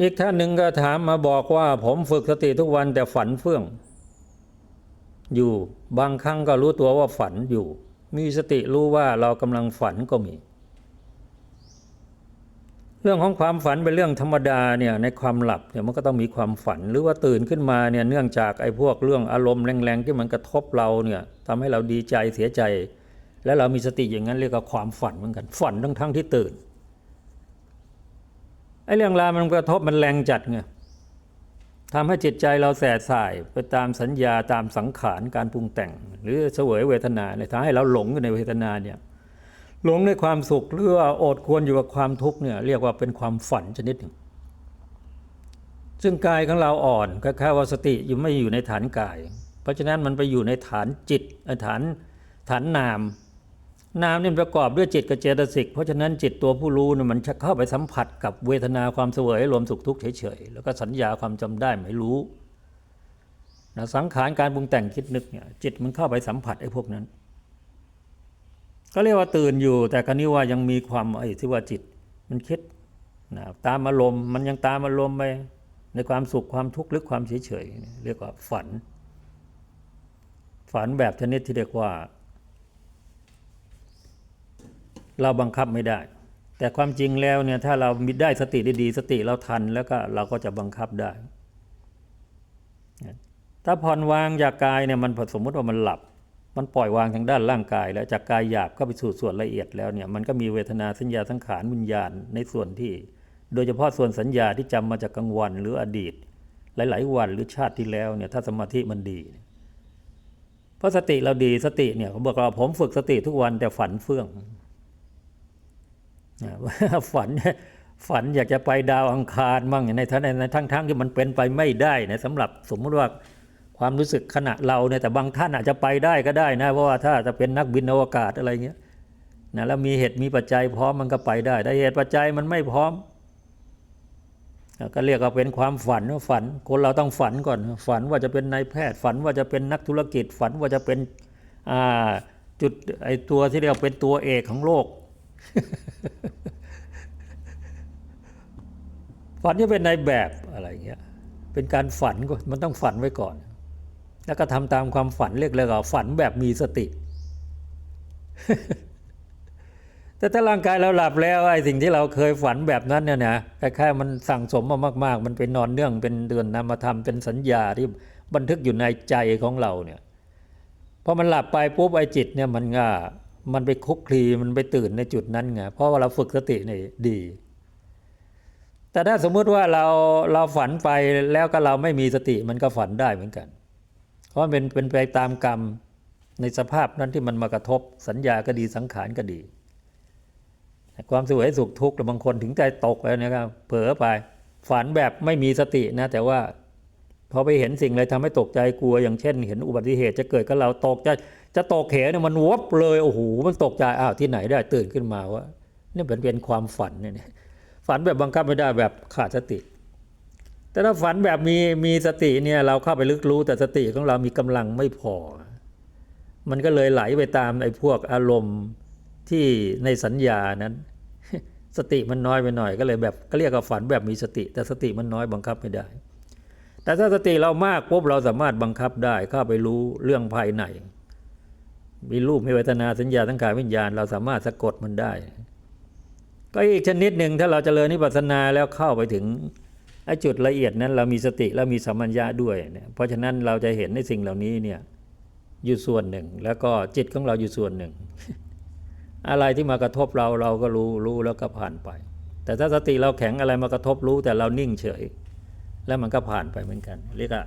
อีกท่านหนึ่งก็ถามมาบอกว่า ผมฝึกสติทุกวันแต่ฝันเฟื่อง อยู่บางครั้งก็รู้ตัวว่าฝันอยู่ มีสติรู้ว่าเรากำลังฝันก็มี เรื่องของความฝันเป็นเรื่องธรรมดาเนี่ยในความหลับเนี่ยมันก็ต้องมีความฝันหรือว่าตื่นขึ้นมาเนี่ยเนื่องจากไอ้พวกเรื่องอารมณ์แรงๆที่มันกระทบเราเนี่ยทำให้เราดีใจเสียใจ แล้วเรามีสติอย่างนั้นเรียกว่าความฝันเหมือนกัน ฝันทั้งทั้งๆที่ตื่น ไอ้เรื่องราวมันกระทบมันแรงจัดไงทำให้จิตใจเราแสบสายไปตามสัญญาตามสังขารการปรุงแต่ง หรือเสวยเวทนาเนี่ยทำให้เราหลงอยู่ในเวทนาเนี่ยหลงในความสุขหรือว่าอดควรอยู่กับความทุกข์เนี่ยเรียกว่าเป็นความฝันชนิดหนึ่ง ซึ่งกายของเราอ่อนก็แค่ว่าสติยู่ไม่อยู่ในฐานกาย เพราะฉะนั้นมันไปอยู่ในฐานจิตฐานฐานนาม นามเนี่ยประกอบด้วยจิตกับเจตสิก เพราะฉะนั้นจิตตัวผู้รู้เนี่ยมันจะเข้าไปสัมผัสกับเวทนาความเสวยรวมสุขทุกข์เฉยๆ แล้วก็สัญญาความจำได้ไม่รู้นะสังขารการปรุงแต่งคิดนึกเนี่ยจิตมันเข้าไปสัมผัสไอ้พวกนั้น ก็เรียกว่าตื่นอยู่ แต่คราวนี้ว่ายังมีความไอ้ที่ว่าจิตมันคิดนะตามอารมณ์มันยังตามอารมณ์ไปในความสุขความทุกข์หรือความเฉยๆเรียกว่าฝัน ฝันแบบชนิดที่เรียกว่า เราบังคับไม่ได้ แต่ความจริงแล้วเนี่ยถ้าเรามีได้สติดีสติเราทันแล้วก็เราก็จะบังคับได้ ถ้าผ่อนวางจากกายเนี่ยมันสมมติว่ามันหลับ มันปล่อยวางทางด้านร่างกาย แล้วจากกายหยาบเข้าไปสู่ส่วนละเอียดแล้วเนี่ยมันก็มีเวทนาสัญญาสังขารวิญญาณในส่วนที่ โดยเฉพาะส่วนสัญญาที่จำมาจากกลางวันหรืออดีต หลาย ๆ วันหรือชาติที่แล้วเนี่ยถ้าสมาธิมันดีเพราะสติเราดีสติเนี่ยเขาบอกว่าผมฝึกสติทุกวันแต่ฝันเฟื่อง ฝันฝันอยากจะไปดาวอังคารมั่งในทั้งในทั้งทั้งที่มันเป็นไปไม่ได้นะสำหรับสมมติว่าความรู้สึกขณะเราเนี่ยแต่บางท่านอาจจะไปได้ก็ได้นะเพราะว่าถ้าจะเป็นนักบินอวกาศอะไรเงี้ยนะแล้วมีเหตุมีปัจจัยพร้อมมันก็ไปได้แต่เหตุปัจจัยมันไม่พร้อม ก็เรียกว่าเป็นความฝันฝัน คนเราต้องฝันก่อน ฝันว่าจะเป็นนายแพทย์ฝันว่าจะเป็นนักธุรกิจฝันว่าจะเป็นจุดไอตัวที่เรียกว่าเป็นตัวเอกของโลก ฝันจะเป็นในแบบอะไรเงี้ย เป็นการฝันก็มันต้องฝันไว้ก่อน แล้วก็ทำตามความฝันเรียกเลยว่าฝันแบบมีสติ แต่ถ้าร่างกายเราหลับแล้วไอ้สิ่งที่เราเคยฝันแบบนั้นเนี่ยนะคล้ายๆมันสั่งสมมามาก ๆ มันเป็นนอนเนื่องเป็นเดือนนามธรรมเป็นสัญญาที่บันทึกอยู่ในใจของเราเนี่ยพอมันหลับไปปุ๊บไอ้จิตเนี่ยมันก็ มันไปคุกคลีมันไปตื่นในจุดนั้นไงเพราะว่าเราฝึกสตินี่ดี แต่ถ้าสมมุติว่าเราเราฝันไปแล้วก็เราไม่มีสติมันก็ฝันได้เหมือนกัน เพราะมันเป็นเป็นไปตามกรรมในสภาพนั้นที่มันมากระทบสัญญาก็ดีสังขารก็ดี ความสวยสุขทุกข์บางคนถึงใจตกแล้วนะครับเผลอไป ฝันแบบไม่มีสตินะแต่ว่าพอไปเห็นสิ่งอะไรทำให้ตกใจกลัว อย่างเช่น เห็นอุบัติเหตุจะเกิดกับเราตกใจ จะตกเหวเนี่ยมันวบเลยโอ้โหมันตกใจอ้าวที่ไหนได้ตื่นขึ้นมาว่านี่เป็นเป็นความฝันเนี่ยฝันแบบบังคับไม่ได้แบบขาดสติ แต่ถ้าฝันแบบมีมีสติเนี่ยเราเข้าไปลึกรู้แต่สติของเรามีกำลังไม่พอ มันก็เลยไหลไปตามไอ้พวกอารมณ์ที่ในสัญญานั้น สติมันน้อยไปหน่อยก็เลยแบบก็เรียกว่าฝันแบบมีสติ แต่สติมันน้อยบังคับไม่ได้ แต่ถ้าสติเรามากปุ๊บเราสามารถบังคับได้เข้าไปรู้เรื่องภายใน มีรูปมีเวทนาสัญญาทั้งกายวิญญาณ เราสามารถสะกดมันได้ ก็อีกชนิดหนึ่งถ้าเราจเจริญนิพพานาแล้วเข้าไปถึงไอ้จุดละเอียดนั้นเรามีสติแล้วมีสัมมัญญะด้วยเนี่ยเพราะฉะนั้นเราจะเห็นในสิ่งเหล่านี้เนี่ยอยู่ส่วนหนึ่ง แล้วก็จิตของเราอยู่ส่วนหนึ่ง อะไรที่มากระทบเราเราก็รู้รู้แล้วก็ผ่านไป แต่ถ้าสติเราแข็งอะไรมากระทบรู้แต่เรานิ่งเฉย แล้วมันก็ผ่านไปเหมือนกันเรียกว่า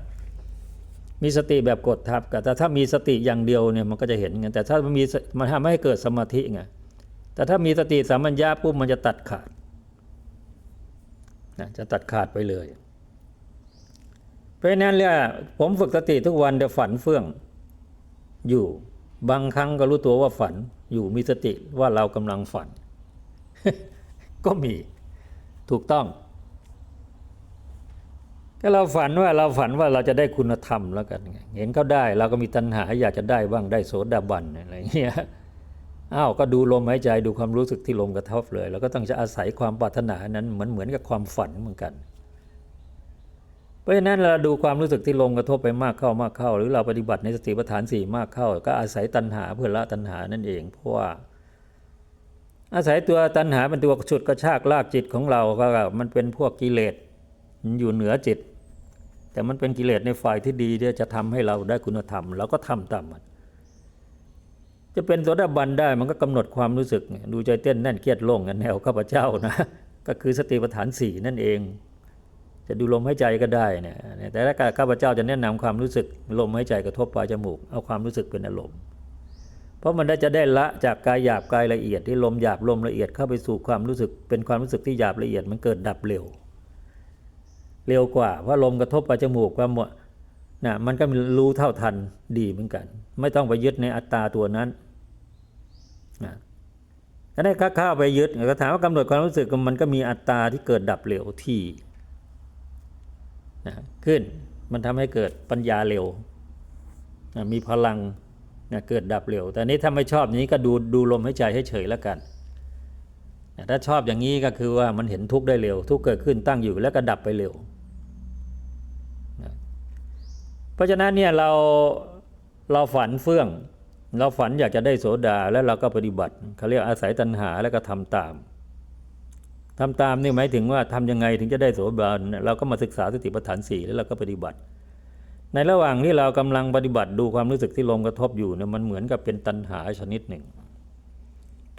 มีสติแบบกดทับกับแต่ถ้ามีสติอย่างเดียวเนี่ยมันก็จะเห็นไงแต่ถ้ามันมีมันทำให้เกิดสมาธิไงแต่ถ้ามีสติสัมปัญญาปุ๊บมันจะตัดขาดนะจะตัดขาดไปเลย เพราะฉะนั้นเนี่ยผมฝึกสติทุกวันแต่ฝันเฟื่องอยู่บางครั้งก็รู้ตัวว่าฝันอยู่มีสติว่าเรากำลังฝัน ก็มีถูกต้อง ก็เราฝันว่าเราฝันว่าเราจะได้คุณธรรมแล้วกันเห็นเขาได้ เราก็มีตัณหาอยากจะได้บ้างได้โสดาบันอะไรเงี้ยอ้าวก็ดูลมหายใจดูความรู้สึกที่ลมกระทบเลยแล้วก็ต้องจะอาศัยความปรารถนานั้นเหมือนเหมือนกับความฝันเหมือนกัน เพราะฉะนั้นเราดูความรู้สึกที่ลมกระทบไปมากเข้ามากเข้า หรือเราปฏิบัติในสติปัฏฐานสี่มากเข้า ก็อาศัยตัณหาเพื่อละตัณหานั่นเองเพราะว่าอาศัยตัวตัณหาเป็นตัวฉุดกระชากลากจิตของเราก็มันเป็นพวกกิเลส อยู่เหนือจิต แต่มันเป็นกิเลสในฝ่ายที่ดีที่จะทำให้เราได้คุณธรรมเราก็ทำตามมัน จะเป็นโสดาบันได้มันก็กำหนดความรู้สึก ดูใจเต้นแน่นเครียดโล่งกันแนวข้าพเจ้านะก็คือสติปัฏฐานสี่นั่นเอง จะดูลมหายใจก็ได้เนี่ยแต่ถ้าข้าพเจ้าจะแนะนำความรู้สึกลมหายใจกระทบปลายจมูกเอาความรู้สึกเป็นอารมณ์เพราะมันได้จะได้ละจากกายหยาบกายละเอียดที่ลมหยาบลมละเอียดเข้าไปสู่ความรู้สึกเป็นความรู้สึกที่หยาบละเอียดมันเกิดดับเร็ว เร็วกว่า เพราะลมกระทบปลายจมูกความหมดนะมันก็รู้เท่าทันดีเหมือนกัน ไม่ต้องไปยึดในอัตตาตัวนั้นนะถ้าได้ข้าวไปยึดก็ถามว่ากำหนดความรู้สึกมันก็มีอัตตาที่เกิดดับเร็วที่นะขึ้นมันทำให้เกิดปัญญาเร็วนะมีพลังนะเกิดดับเร็ว แต่นี้ถ้าไม่ชอบอย่างนี้ก็ดูดูลมหายใจให้เฉยแล้วกันนะถ้าชอบอย่างนี้ก็คือว่ามันเห็นทุกข์ได้เร็ว ทุกข์เกิดขึ้นตั้งอยู่แล้วก็ดับไปเร็วนะ เพราะฉะนั้นเนี่ยเราเราฝันเฟื่อง เราฝันอยากจะได้โสดาแล้วเราก็ปฏิบัติเขาเรียกอาศัยตัณหาแล้วก็ทำตามทำตามนี่หมายถึงว่าทำยังไงถึงจะได้โสดาเราก็มาศึกษาสติปัฏฐานสี่แล้วเราก็ปฏิบัติ ในระหว่างที่เรากำลังปฏิบัติดูความรู้สึกที่ลมกระทบอยู่เนี่ยมันเหมือนกับเป็นตัณหาชนิดหนึ่ง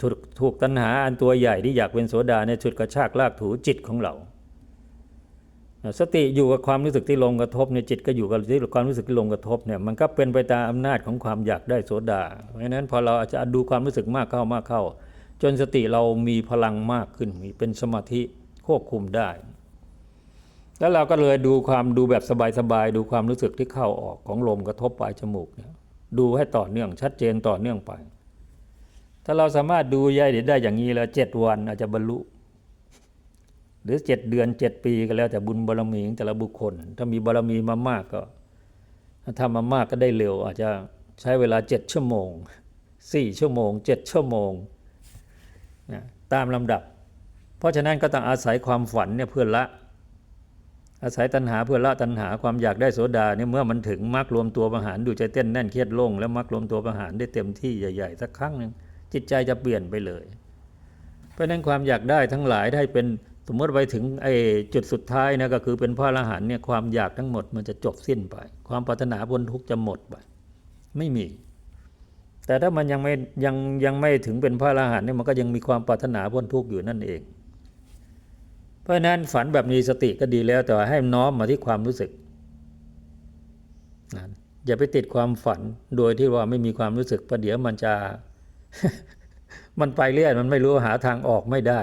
ถูกถูกตัณหาอันตัวใหญ่ที่อยากเป็นโสดาเนี่ยฉุดกระชากลากถูจิตของเรา สติอยู่กับความรู้สึกที่ลมกระทบเนี่ยจิตก็อยู่กับที่ความรู้สึกที่ลมกระทบเนี่ยมันก็เป็นไปตามอำนาจของความอยากได้โสดา เพราะฉะนั้นพอเราอาจจะดูความรู้สึกมากเข้ามากเข้า จนสติเรามีพลังมากขึ้นมีเป็นสมาธิควบคุมได้ แล้วเราก็เลยดูความดูแบบสบายๆดูความรู้สึกที่เข้าออกของลมกระทบปลายจมูกเนี่ยดูให้ต่อเนื่องชัดเจนต่อเนื่องไป ถ้าเราสามารถดูยายได้อย่างนี้แล้วเจ็ดวันอาจจะบรรลุ หรือเจ็ดเดือนเจ็ดปีก็แล้ว แต่บุญบารมีของแต่ละบุคคล ถ้ามีบารมีมามากก็ถ้าทำมามากก็ได้เร็ว อาจจะใช้เวลาเจ็ดชั่วโมงสี่ชั่วโมงเจ็ดชั่วโมงนะตามลำดับ เพราะฉะนั้นก็ต้องอาศัยความฝันเนี่ยเพื่อละ อาศัยตัณหาเพื่อละตัณหาความอยากได้โสดาเนี่ยเมื่อมันถึงมรรครวมตัวประหารดูใจเต้นแน่นเครียดโล่งแล้วมรรครวมตัวประหารได้เต็มที่ใหญ่ๆสักครั้งหนึ่งจิตใจจะเปลี่ยนไปเลย เพราะฉะนั้นความอยากได้ทั้งหลายได้เป็น สมมติไปถึงไอ้จุดสุดท้ายนะก็คือเป็นพระอรหันต์เนี่ยความอยากทั้งหมดมันจะจบสิ้นไป ความปรารถนาบนทุกข์จะหมดไป ไม่มี แต่ถ้ามันยังไม่ยังยังไม่ถึงเป็นพระอรหันต์เนี่ยมันก็ยังมีความปรารถนาพ้นทุกข์อยู่นั่นเอง เพราะฉะนั้นฝันแบบมีสติก็ดีแล้ว แต่ให้น้อมมาที่ความรู้สึกนะอย่าไปติดความฝันโดยที่ว่าไม่มีความรู้สึกประเดี๋ยวมันจะ มันไปเรื่อยมันไม่รู้หาทางออกไม่ได้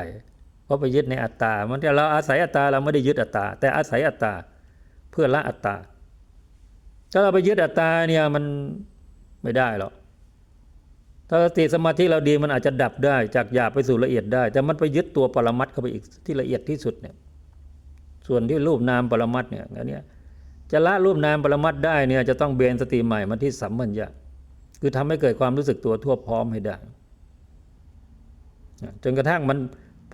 เพราะไปยึดในอัตตา มันแต่เราอาศัยอัตตาเราไม่ได้ยึดอัตตา แต่อาศัยอัตตาเพื่อละอัตตา ถ้าเราไปยึดอัตตาเนี่ยมันไม่ได้หรอก ถ้าสติสมาธิเราดีมันอาจจะดับได้ จากหยาบไปสู่ละเอียดได้ แต่มันไปยึดตัวปรมัตเข้าไปอีกที่ละเอียดที่สุดเนี่ย ส่วนที่รูปนามปรมัตเนี่ยอันนี้จะละรูปนามปรมัตได้เนี่ยจะต้องเบนสติใหม่มาที่สัมมัญญะคือทำให้เกิดความรู้สึกตัวทั่วพร้อมให้ได้จนกระทั่งมัน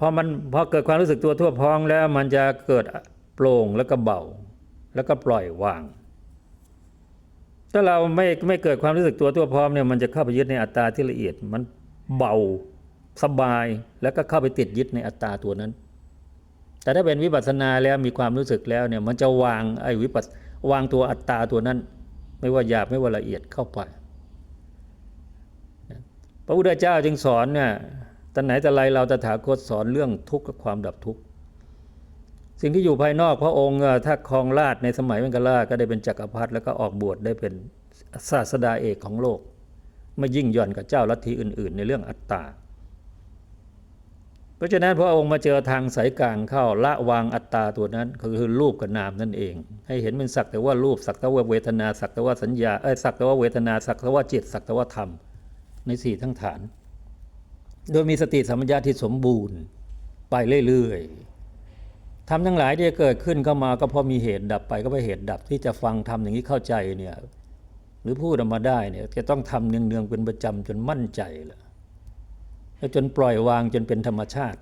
พอมันพอเกิดความรู้สึกตัวทั่วพร้อมแล้วมันจะเกิดโปร่งแล้วก็เบา แล้วก็ปล่อยวาง ถ้าเราไม่ไม่เกิดความรู้สึกตัวทั่วพร้อมเนี่ยมันจะเข้าไปยึดในอัตตาที่ละเอียด มันเบาสบายแล้วก็เข้าไปติดยึดในอัตตาตัวนั้น แต่ถ้าเป็นวิปัสสนาแล้วมีความรู้สึกแล้วเนี่ยมันจะวางไอ้วิปัสวางตัวอัตตาตัวนั้น ไม่ว่าหยาบไม่ว่าละเอียดเข้าไป พระพุทธเจ้าจึงสอนเนี่ย ตอนไหนแต่ไรเราตถาคตสอนเรื่องทุกข์กับความดับทุกข์สิ่งที่อยู่ภายนอกพระองค์ถ้าครองราชในสมัยเวงกราก็ได้เป็นจักรพรรดิแล้วก็ออกบวชได้เป็นศาสดาเอกของโลก ไม่ยิ่งหย่อนกับเจ้าลัทธิอื่น ๆ ในเรื่องอัตตาเพราะฉะนั้นพระองค์มาเจอทางสายกลางเข้าละวางอัตตาตัวนั้นคือรูปกับนามนั่นเอง ให้เห็นเป็นสักแต่ว่ารูปสักแต่ว่าเวทนาสักแต่ว่าสัญญาเอ้สักแต่ว่าเวทนาสักแต่ว่าจิตสักแต่ว่าธรรมในสี่ทั้งฐาน โดยมีสติสัมปชัญญะที่สมบูรณ์ไปเรื่อยๆทำทั้งหลายที่เกิดขึ้นเข้ามาก็เพราะมีเหตุดับไปก็เพราะเหตุดับที่จะฟังทำอย่างนี้เข้าใจเนี่ยหรือพูดออกมาได้เนี่ยจะต้องทำเนืองๆเป็นประจำจนมั่นใจล้วแล้วจนปล่อยวางจนเป็นธรรมชาติ